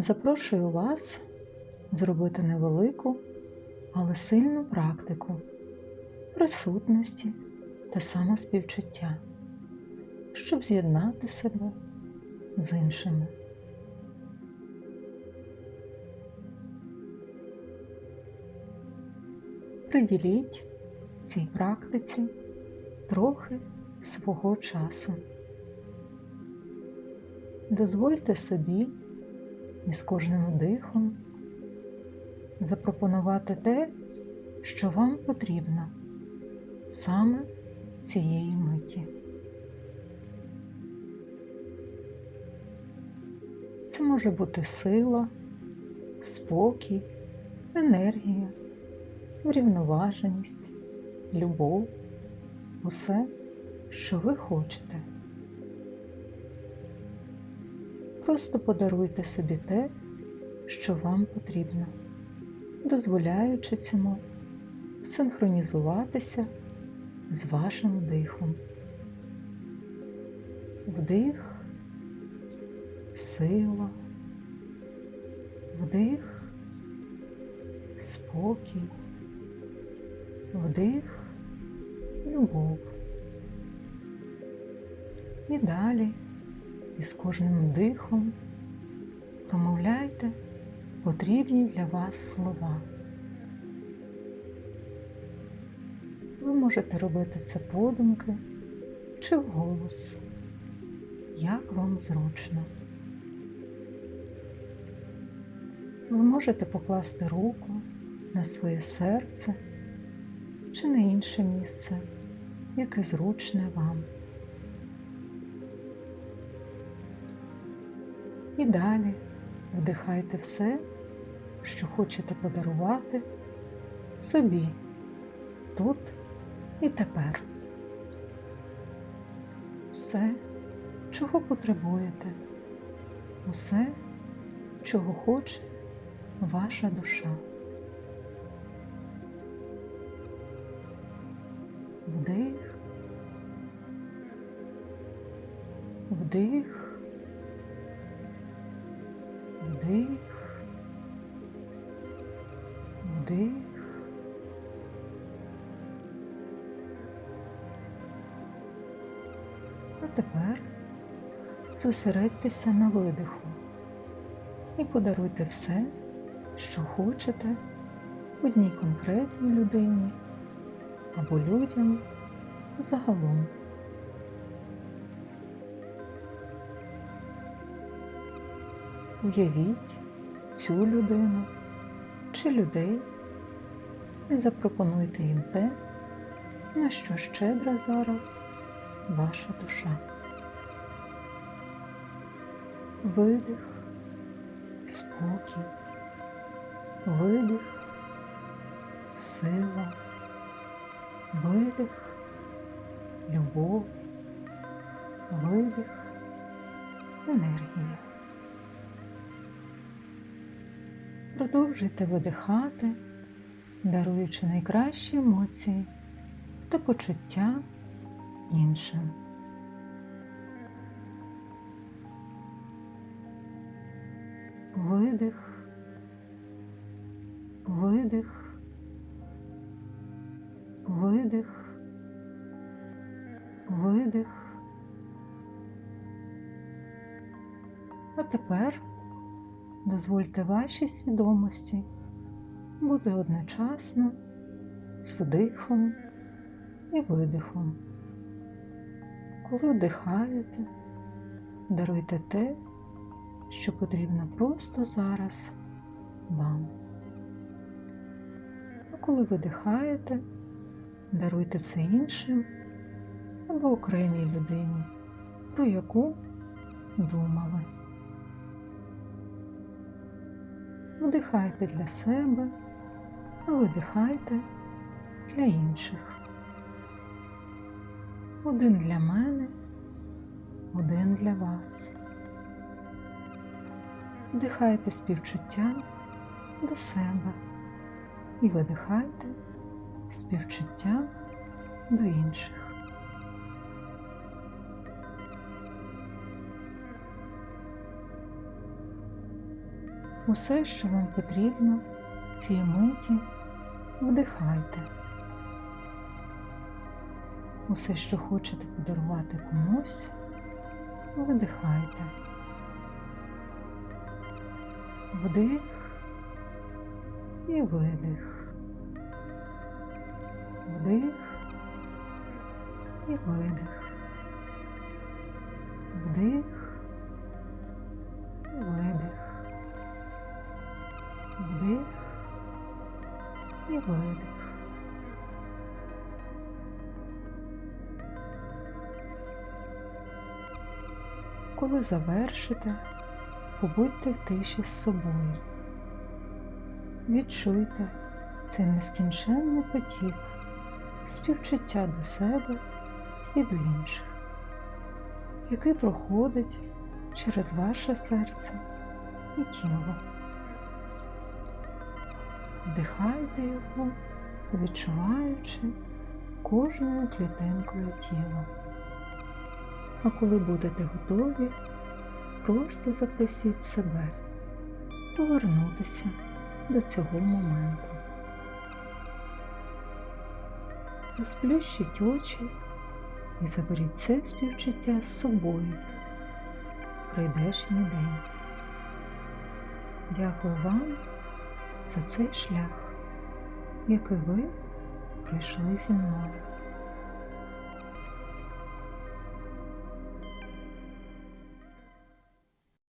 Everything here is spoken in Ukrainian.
Запрошую вас зробити невелику, але сильну практику присутності та самоспівчуття, щоб з'єднати себе з іншими. Приділіть цій практиці трохи свого часу. Дозвольте собі із кожним дихом запропонувати те, що вам потрібно саме цієї миті. Це може бути сила, спокій, енергія, врівноваженість, любов, усе, що ви хочете. Просто подаруйте собі те, що вам потрібно, дозволяючи цьому синхронізуватися з вашим дихом. Вдих, сила, вдих, спокій, вдих, любов. І далі із кожним дихом промовляйте потрібні для вас слова. Ви можете робити це подумки чи вголос, як вам зручно. Ви можете покласти руку на своє серце чи на інше місце, яке зручне вам. І далі вдихайте все, що хочете подарувати собі тут і тепер. Все, чого потребуєте, усе, чого хоче ваша душа. Вдих, вдих. Тепер зосередьтеся на видиху і подаруйте все, що хочете одній конкретній людині або людям загалом. Уявіть цю людину чи людей і запропонуйте їм те, на що щедра зараз ваша душа. Видих, спокій, видих, сила, видих, любов, видих, енергія. Продовжуйте видихати, даруючи найкращі емоції та почуття іншим. Видих, видих, видих, видих. А тепер дозвольте вашій свідомості бути одночасно з вдихом і видихом. Коли вдихаєте, даруйте те, що потрібно просто зараз вам. А коли видихаєте, даруйте це іншим або окремій людині, про яку думали. Вдихайте для себе, а видихайте для інших. Один для мене, один для вас. Вдихайте співчуття до себе і видихайте співчуття до інших. Усе, що вам потрібно в цій миті, вдихайте. Усе, що хочете подарувати комусь, видихайте. Вдих і видих. Вдих і видих. Вдих і видих. Вдих і видих. Коли завершите, побудьте в тиші з собою. Відчуйте цей нескінченний потік співчуття до себе і до інших, який проходить через ваше серце і тіло. Вдихайте його, відчуваючи кожною клітинкою тіла. А коли будете готові, просто запросіть себе повернутися до цього моменту. Розплющіть очі і заберіть це співчуття з собою в прийдешній день. Дякую вам за цей шлях, який ви пройшли зі мною.